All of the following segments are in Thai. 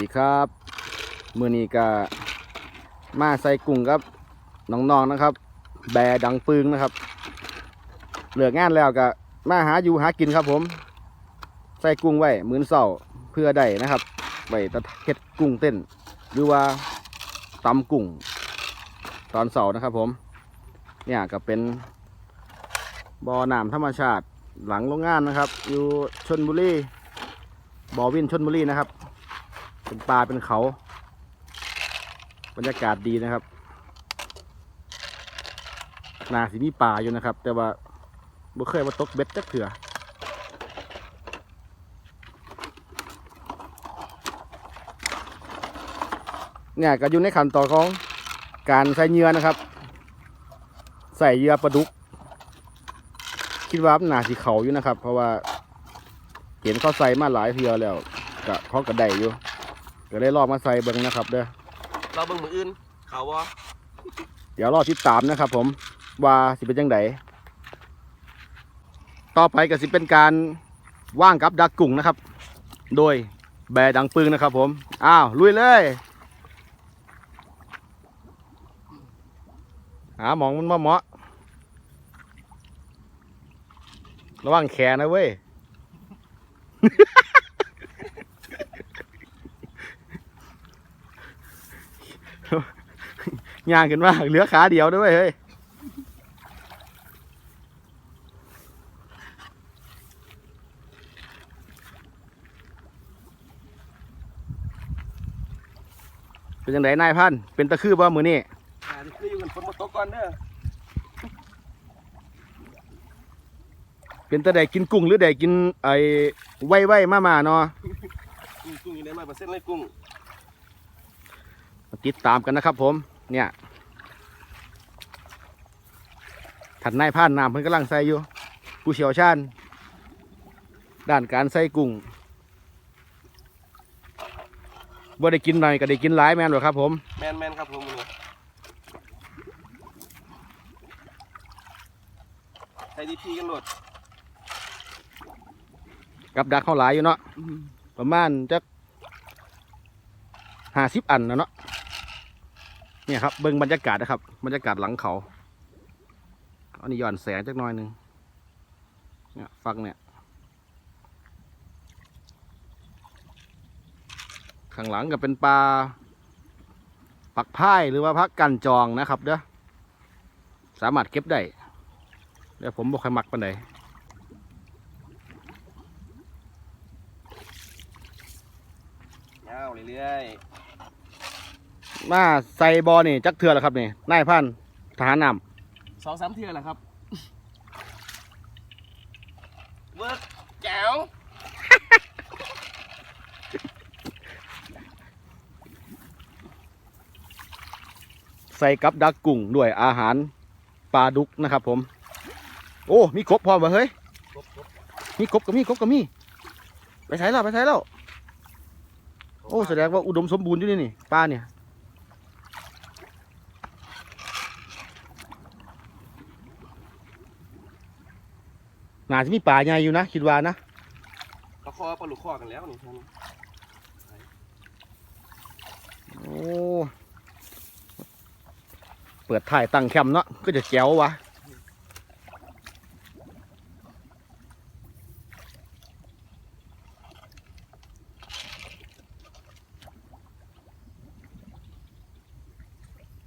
ดีครับ มือนี้ก็มาใส่กุ้งครับน้องๆนะครับ แบดังปึงนะครับ เหลืองานแล้วก็มาหาอยู่หากินครับผม ใส่กุ้งไว้มื้อเสาเพื่อได้นะครับไว้ตะเฮ็ดกุ้งเต้น หรือว่าตำกุ้งตอนเสานะครับผม เนี่ยก็เป็นบ่อน้ำธรรมชาติหลังโรงงานนะครับ อยู่ชนบุรีบ่อวินชนบุรีนะครับ เป็นป่าเป็นเขา บรรยากาศดีนะครับนาสิมีป่าอยู่นะครับ แต่ว่าบ่เคยมาตกเบ็ดจักเถื่อเนี่ยก็อยู่ในขั้นตอนของการใส่เหยื่อนะครับ ใส่เหยื่อปลาดุก คิดว่ามันนาสีเขาอยู่นะครับ เพราะว่าเห็นเขาใส่มาหลายเทือแล้วก็เขากระไดอยู่ ก็เลยลองมาใส่เบิ้งนะครับเด้อเราเบิ่งมืออื่น เขาวะเดี๋ยวรอติดตามนะครับผมว่าสิเป็นจังไดต่อไปก็สิเป็นการว่างกับดักกุ้งนะครับ โดยแบร์ดังปึงนะครับผม อ้าว ลุยเลย หาหมองมันมาเหมาะ ระวังแขนนะเว้ย ย่างขึ้นมาเหลือขาเดียวด้วยเฮ้ยเป็นยังไงนายพันธุ์เป็นตะคือบ่มือนี่อ่านี่คืออยู่กันฝนมาตกก่อนเด้อเป็นตะได้กินกุ้งหรือได้กินไอ้ไว้ไว้มามาๆเนาะกุ้งกุ้งอยู่ในไม้เปอร์เซ็นต์เลยกุ้งมาติดตามกันนะครับผม เนี่ยถัดนายพันธุ์น้ำเพิ่นกำลังใส่อยู่ ผู้เชี่ยวชาญ ด้านการใส่กุ้งบ่ได้กินหน่อยก็ได้กินหลายแม่นบ่ครับ ผมแมนแมนครับผมมือนี้ใส่ดีพีกันโหลดกับดักเขาหลายอยู่เนาะประมาณจักห้าสิบอันนะเนาะ เนี่ยครับเบิ่งบรรยากาศนะครับ บรรยากาศหลังเขาอันนี้ย้อนแสงจักน่อยหนึงเนี่ยฟังเนี่ย ข้างหลังก็เป็นปลาปักพายหรือว่าพักกันจองนะครับเด้อสามารถเก็บได้เดี๋ยวผมบอกใครมักปันใดยาเรื่อย มาใส่บอนี่จักเถื่อแล้วครับนี่นายพันทหารนๆสองสามเทื่อแหละครับ เวิร์กแจ๋วำใส่กับดักกุ้งด้วยอาหารปลาดุกนะครับ ผม โอ้มีกบพร้อมวะเฮ้ยครบครบมีกบกับมีกบกับมี ไปใช้แล้วไปใช้แล้ว โอ้แสดงว่าอุดมสมบูรณ์อยู่นี่นี่ปลาเนี่ย น่าจะมีปลาใหญ่อยู่นะคิดว่านะปลาคอปลาหลุกคอกันแล้วนี่ท่านโอ้เปิดถ่ายตั้งแคมป์เนาะก็จะแจ๋ววะ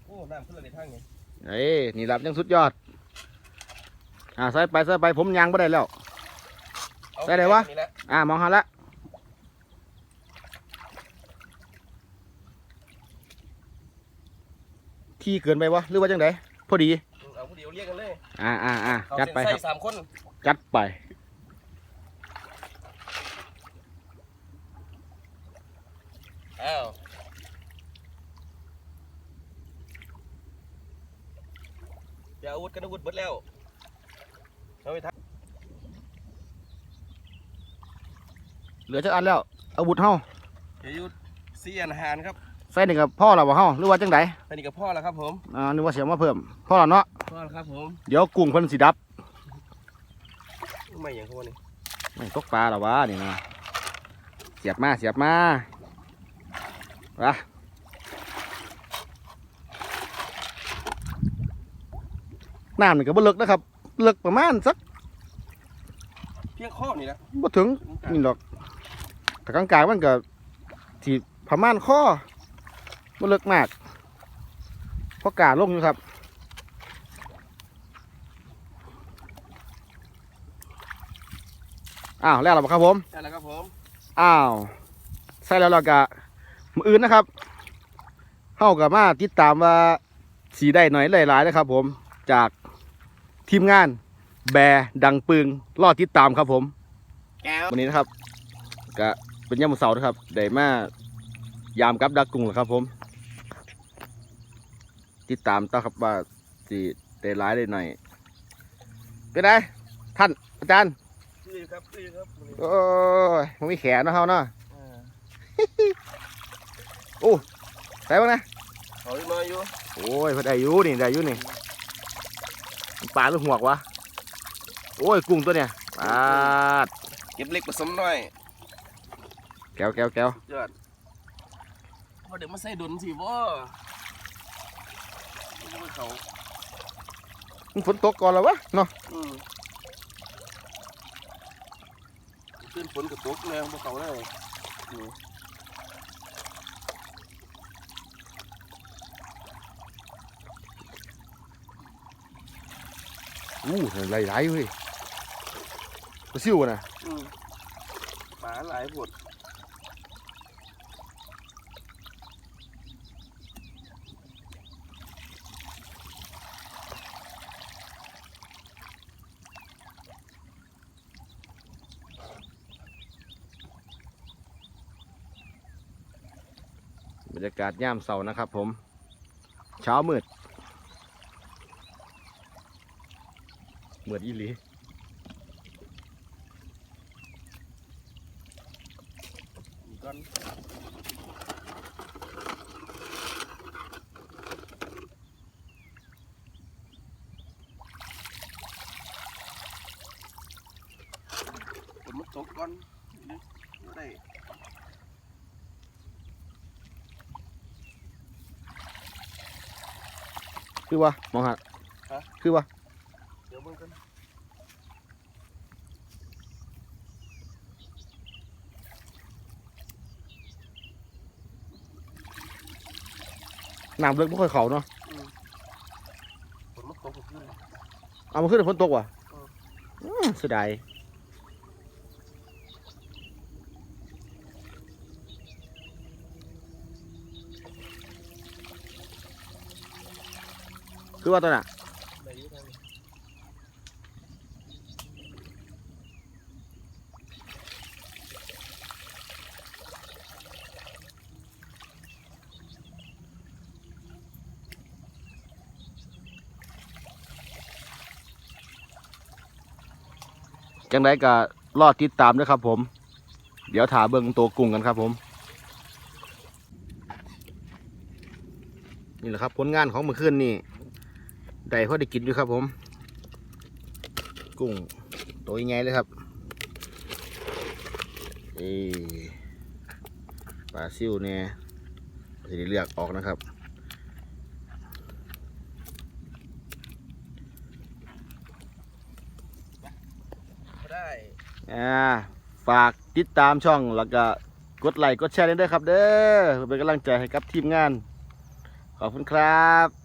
โอ้น้ำขึ้นเลยในทางนี้เอ้ยนี่รับยังสุดยอด อ่าใส่ไปใส่ไปผมยางไม่ได้แล้วเอาได้เลยวะนี่แหละอ่ามองหาละที่เกินไปวะหรือว่าจังไดพอดีอืมเอาผู้เดียวเรียกกันเลยอ่าอ่าอ่าเอาจัดเส้นไปคใส่รับ สามคนจัดไป อ้าวอย่าอาวุธกันอาวุธเบิดแล้ว เอาไปทักเหลือจักอันแล้วอาวุธเฮาอย่าหยุดเสียอาหารครับใส่นี่กับพ่อเราบ่เฮาหรือว่าจังไดอันนี้กับพ่อแล้วครับผมอ่านึกว่าเสียมาเพิ่มพ่อเราเนาะพ่อแล้วครับผมเดี๋ยวกุ้งเพิ่นสิดับไม่อย่างเขาวะนี่ไม่ตกปลาหรอวะนี่นะเสียบมาเสียบมาอะน้ำนี่ก็บ่ลึกนะครับ ลึกประมาณสักเพียงข้อนี่นะบ่ถึงนี่ดอกแต่กลางๆมันก็ที่ประมาณข้อบ่ลึกมากเพราะกาลงอยู่ครับอ้าวแล้วเหรอครับผมใช่แล้วครับผมอ้าวใส่แล้วเราก็มืออื่นนะครับเข้ากับมาติดตามว่าสีได้หน่อยหลายๆนะครับผมจาก ทีมงาน แบร์ดังปึงรอติดตามครับผมแก้ววันนี้นะครับก็เป็นยามมื้อเสาร์นะครับได้มายามกับดักกุ้งเหรอครับผม ติดตามต่อครับว่าสีได้หลายได้หน่อยเป็นไงท่านอาจารย์คือครับคือครับโอ้ยมันมีแขนเนาะเฮาเนาะอ่าใส่บ้างนะเขาอีกหน่อยอยู่โอ้ยเพิ่นได้อยู่นี่ได้อยู่นี่มัน ปลาหรือหวกวะ โอ้ยกุ้งตัวเนี่ยปลาดเก็บเล็กผสมหน่อยแก้วแก้วแก้ว ยอดพอเดี๋ยวมาใส่ดุนสิบ่เขามันฝนตกก่อนแล้ววะเนาะอืมขึ้นฝนกับตกเลยบนเขาเลย อืมอู้ไหลไหลๆเว้ยปลาซิวอะนะอืมปลาหลายปวดบรรยากาศย่ามเสาร์นะครับผม เช้ามืด มืดอีหลีอีกก้อนฝนมันตกก่อนนี่บ่ได้คือวะมองหัดคือวะ เดี๋ยวมึงกัน น้ำเลิกไม่ค่อยเขาเนาะฝนมันตกขึ้นเอามาขึ้นแต่ฝนตกว่ะเอออืมเสียดายคือว่าตัวน่ะ ได้อยู่ทางนี้ จังไดก็รอดติดตามด้วยครับ ผม เดี๋ยวถาเบิ่งตัวกุ้งกันครับ ผม นี่แหละครับ ผลงานของเมื่อคืนนี่ได้พอได้กินอยู่ครับ ผม กุ้งตัวยังไงเลยครับเอปลาซิวเนี่ยจะได้เลือกออกนะครับ ก็ได้ อ่าฝากติดตามช่องแล้วก็กดไลค์กดแชร์ด้วยครับ เด้อเพื่อเป็นกำลังใจให้กับทีมงาน ขอบคุณครับ